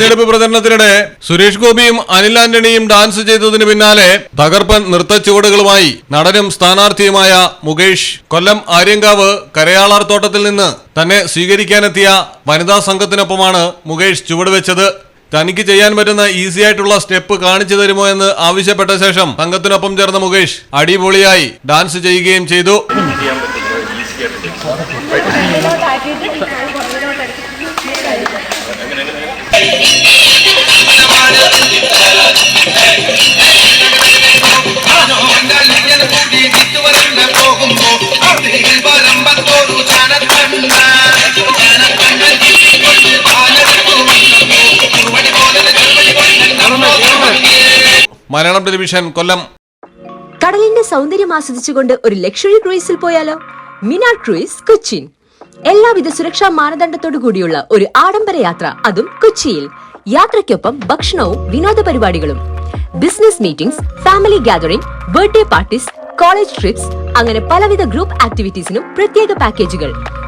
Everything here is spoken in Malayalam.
തെരഞ്ഞെടുപ്പ് പ്രചരണത്തിനിടെ സുരേഷ് ഗോപിയും അനിൽ ആന്റണിയും ഡാൻസ് ചെയ്തതിന് പിന്നാലെ തകർപ്പൻ നൃത്തച്ചുവടുകളുമായി നടനും സ്ഥാനാർത്ഥിയുമായ മുകേഷ് കൊല്ലം ആര്യങ്കാവ് കരയാളാർ തോട്ടത്തിൽ നിന്ന് തന്നെ സ്വീകരിക്കാനെത്തിയ വനിതാ സംഘത്തിനൊപ്പമാണ് മുകേഷ് ചുവടുവെച്ചത്. തനിക്ക് ചെയ്യാൻ പറ്റുന്ന ഈസി ആയിട്ടുള്ള സ്റ്റെപ്പ് കാണിച്ചു തരുമോ എന്ന് ആവശ്യപ്പെട്ട ശേഷം സംഘത്തിനൊപ്പം ചേർന്ന മുകേഷ് അടിപൊളിയായി ഡാൻസ് ചെയ്യുകയും ചെയ്തു. മലയാളം ടെലിവിഷൻ കൊല്ലം. കടലിന്റെ സൗന്ദര്യം ആസ്വദിച്ചുകൊണ്ട് ഒരു ലക്ഷറി ക്രൂയിസിൽ പോയാലോ? മിനാ ക്രൂയിസ് കൊച്ചിൻ എല്ലാവിധ സുരക്ഷാ മാനദണ്ഡത്തോടു കൂടിയുള്ള ഒരു ആഡംബര യാത്ര അതും കൊച്ചിയിൽ. യാത്രയ്ക്കൊപ്പം ഭക്ഷണവും വിനോദ പരിപാടികളും. Business meetings family gathering birthday parties college trips അങ്ങനെ പലവിധ ഗ്രൂപ്പ് ആക്ടിവിറ്റീസിനും പ്രത്യേക പാക്കേജുകൾ.